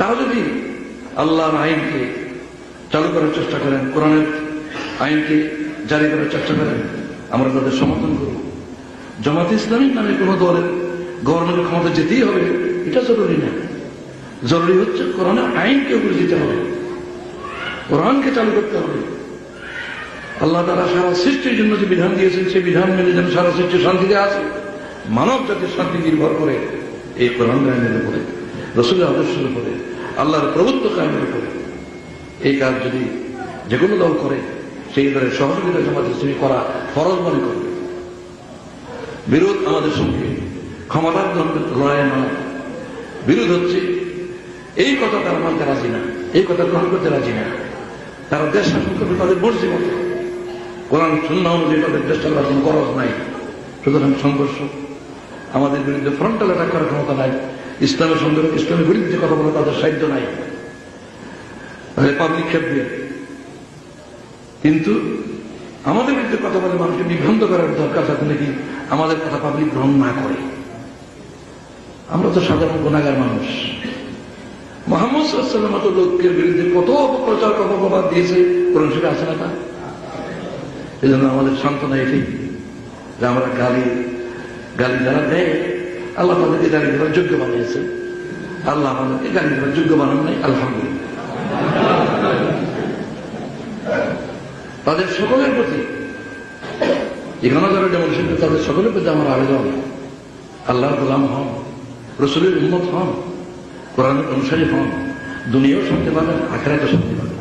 তারা যদি আল্লাহর আইনকে চালু করার চেষ্টা করেন, কোরআনের আইনকে জারি করার চেষ্টা করেন, আমরা তাদের সমর্থন করব জামাত ইসলামী নামে কোনো দলের গভর্নমেন্টের ক্ষমতা যেতেই হবে, এটা জরুরি না। জরুরি হচ্ছে কোরআনের আইনকে উপরে দিতে হবে। কোরআনকে চালু করতে হবে। আল্লাহ তারা সারা সৃষ্টির জন্য যে বিধান দিয়েছেন, সেই বিধান মেনে যেন সারা সৃষ্টি শান্তিতে আছে। মানব জাতির শান্তি নির্ভর করে এই কোরআন আইনের উপরে। রসুলের আদর্শের উপরে আল্লাহর প্রভুত্ব কায়েমের উপরে এই কাজ যদি যে কোনো দল করে, সেই দলের সহযোগিতা জামাত ইসলামী করা ফরজ মনে করবে। বিরোধ আমাদের সঙ্গে ক্ষমতার লড়াই নয়। বিরোধ হচ্ছে, এই কথা তারা মানতে রাজি না, এই কথা গ্রহণ করতে রাজি না। তারা দেশ শাসন করবে তাদের মর্জি মতো। কোরআন শূন্য অনুযায়ী তাদের দেশ চালার কোনো খরচ নাই। সুতরাং সংঘর্ষ আমাদের বিরুদ্ধে ফ্রন্টাল অ্যাটাক করার ক্ষমতা নাই। ইসলামের সঙ্গে ইসলামের বিরুদ্ধে কথা বলা তাদের সাহায্য নাই। তাহলে পাবলিক খেপবে কিন্তু আমাদের বিরুদ্ধে কথা বলে মানুষকে বিভ্রান্ত করার দরকার থাকে নাকি? আমাদের কথা পাবলিক গ্রহণ না করে। আমরা তো সাধারণ গুণাগার মানুষ। মোহাম্মদ সাল্লাম মতো লোকের বিরুদ্ধে কত অপপ্রচার অপবাদ দিয়েছে কোরআন শরীফে আছে না তা? এই জন্য আমাদের সান্ত্বনা এটাই যে আমরা গালি গালি যারা দেয় আল্লাহ আমাদেরকে গালি দেওয়ার যোগ্য বানিয়েছে আল্লাহ আমাদেরকে গালি দেওয়ার যোগ্য বানান নাই, আলহামদুলিল্লাহ। তাদের সকলের প্রতি এখানে যারা যেমন শুনবে, তাদের সকলের প্রতি আমার আবেদন। আল্লাহর গোলাম হন, রসুলের উন্মত হন, কোরআনের অনুসারী হন, দুনিয়াও শান্তি পাবেন, আখেরাতেও শান্তি পাবেন।